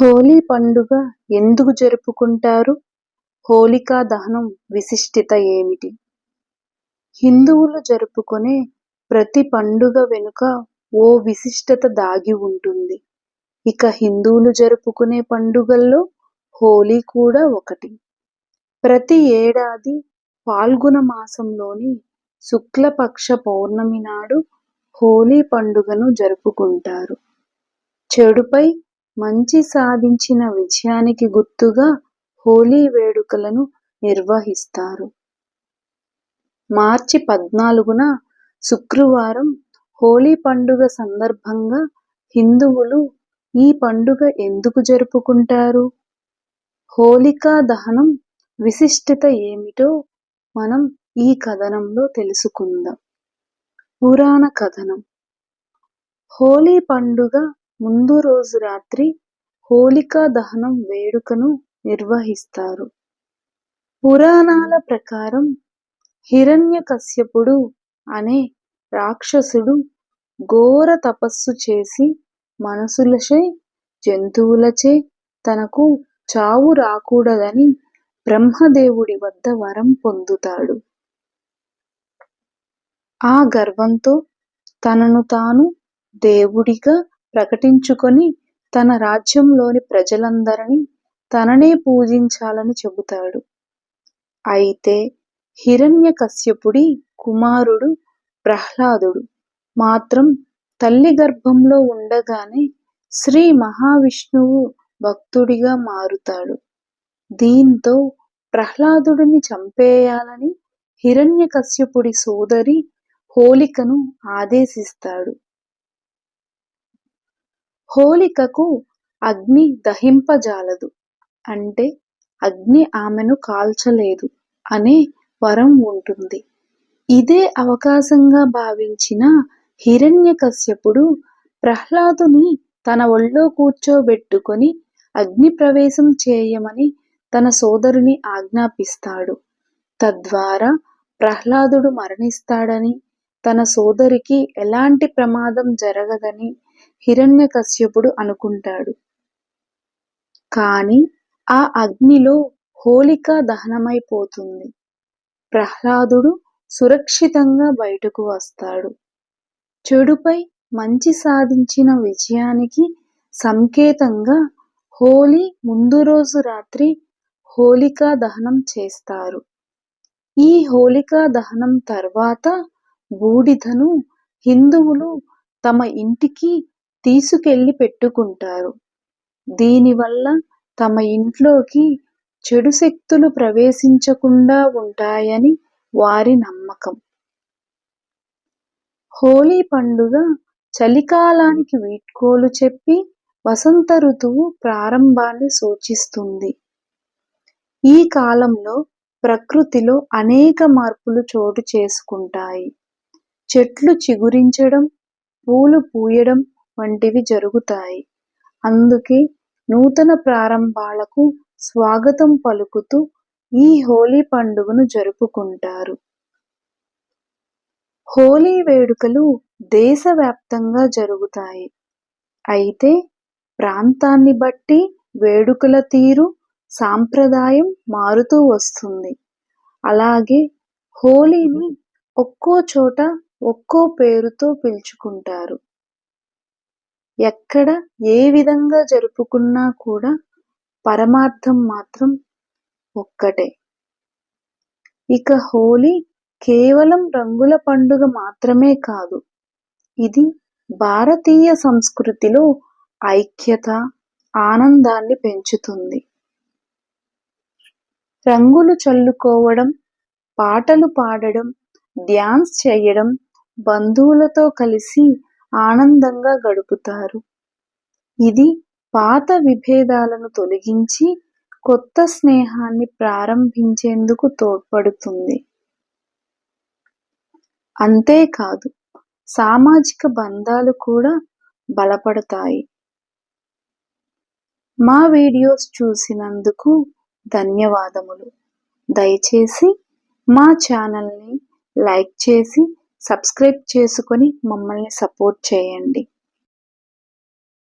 హోలీ పండుగ ఎందుకు జరుపుకుంటారు? హోలికా దహనం విశిష్టత ఏమిటి? హిందువులు జరుపుకునే ప్రతి పండుగ వెనుక ఓ విశిష్టత దాగి ఉంటుంది. ఇక హిందువులు జరుపుకునే పండుగల్లో హోలీ కూడా ఒకటి. ప్రతి ఏడాది ఫాల్గుణ మాసంలోని శుక్లపక్ష పౌర్ణమి నాడు హోలీ పండుగను జరుపుకుంటారు. చెడుపై మంచి సాధించిన విజయానికి గుర్తుగా హోలీ వేడుకలను నిర్వహిస్తారు. మార్చి పద్నాలుగున శుక్రవారం హోలీ పండుగ సందర్భంగా హిందువులు ఈ పండుగ ఎందుకు జరుపుకుంటారు? హోలికా దహనం విశిష్టత ఏమిటో మనం ఈ కథనంలో తెలుసుకుందాం. పురాణ కథనం. హోలీ పండుగ ముందు రోజు రాత్రి హోలికా దహనం వేడుకను నిర్వహిస్తారు. పురాణాల ప్రకారం హిరణ్యకశ్యపుడు అనే రాక్షసుడు ఘోర తపస్సు చేసి మనసులచే జంతువులచే తనకు చావు రాకూడదని బ్రహ్మదేవుడి వద్ద వరం పొందుతాడు. ఆ గర్వంతో తనను తాను దేవుడిగా ప్రకటించుకొని తన రాజ్యంలోని ప్రజలందరినీ తననే పూజించాలని చెబుతాడు. అయితే హిరణ్యకశ్యపుడి కుమారుడు ప్రహ్లాదుడు మాత్రం తల్లి గర్భంలో ఉండగానే శ్రీ మహావిష్ణువు భక్తుడిగా మారుతాడు. దీంతో ప్రహ్లాదుడిని చంపేయాలని హిరణ్యకశ్యపుడి సోదరి హోలికను ఆదేశిస్తాడు. హోలికకు అగ్ని దహింపజాలదు. అంటే అగ్ని ఆమెను కాల్చలేదు అనే వరం ఉంటుంది. ఇదే అవకాశంగా భావించిన హిరణ్యకశ్యపుడు ప్రహ్లాదుని తన ఒళ్ళో కూర్చోబెట్టుకొని అగ్ని ప్రవేశం చేయమని తన సోదరుని ఆజ్ఞాపిస్తాడు. తద్వారా ప్రహ్లాదుడు మరణిస్తాడని తన సోదరికి ఎలాంటి ప్రమాదం జరగదని హిరణ్యకశ్యపుడు అనుకుంటాడు. కాని ఆ అగ్నిలో హోలిక దహనమైపోతుంది. ప్రహ్లాదుడు సురక్షితంగా బయటకు వస్తాడు. చెడుపై మంచి సాధించిన విజయానికి సంకేతంగా హోలీ ముందు రోజు రాత్రి హోలికా దహనం చేస్తారు. ఈ హోలికా దహనం తర్వాత బూడిదను హిందువులు తమ ఇంటికి తీసుకెళ్ళి పెట్టుకుంటారు. దీనివల్ల తమ ఇంట్లోకి చెడు శక్తులు ప్రవేశించకుండా ఉంటాయని వారి నమ్మకం. హోలీ పండుగ చలికాలానికి వీడ్కోలు చెప్పి వసంత ఋతువు ప్రారంభాన్ని సూచిస్తుంది. ఈ కాలంలో ప్రకృతిలో అనేక మార్పులు చోటు చేసుకుంటాయి. చెట్లు చిగురించడం పూలు పూయడం వంటివి జరుగుతాయి. అందుకే నూతన ప్రారంభాలకు స్వాగతం పలుకుతూ ఈ హోలీ పండుగను జరుపుకుంటారు. హోలీ వేడుకలు దేశవ్యాప్తంగా జరుగుతాయి. అయితే ప్రాంతాన్ని బట్టి వేడుకల తీరు సాంప్రదాయం మారుతూ వస్తుంది. అలాగే హోలీని ఒక్కో చోట ఒక్కో పేరుతో పిలుచుకుంటారు. ఎక్కడ ఏ విధంగా జరుపుకున్నా కూడా పరమార్థం మాత్రం ఒక్కటే. ఇక హోలీ కేవలం రంగుల పండుగ మాత్రమే కాదు ఇది భారతీయ సంస్కృతిలో ఐక్యత ఆనందాన్ని పెంచుతుంది. రంగులు చల్లుకోవడం పాటలు పాడడం డ్యాన్స్ చేయడం బంధువులతో కలిసి ఆనందంగా గడుపుతారు. ఇది పాత విభేదాలను తొలగించి కొత్త స్నేహాన్ని ప్రారంభించేందుకు తోడ్పడుతుంది. అంతేకాదు సామాజిక బంధాలు కూడా బలపడతాయి. మా వీడియోస్ చూసినందుకు ధన్యవాదములు. దయచేసి మా ఛానల్ని లైక్ చేసి సబ్స్క్రైబ్ చేసుకొని మమ్మల్ని సపోర్ట్ చేయండి.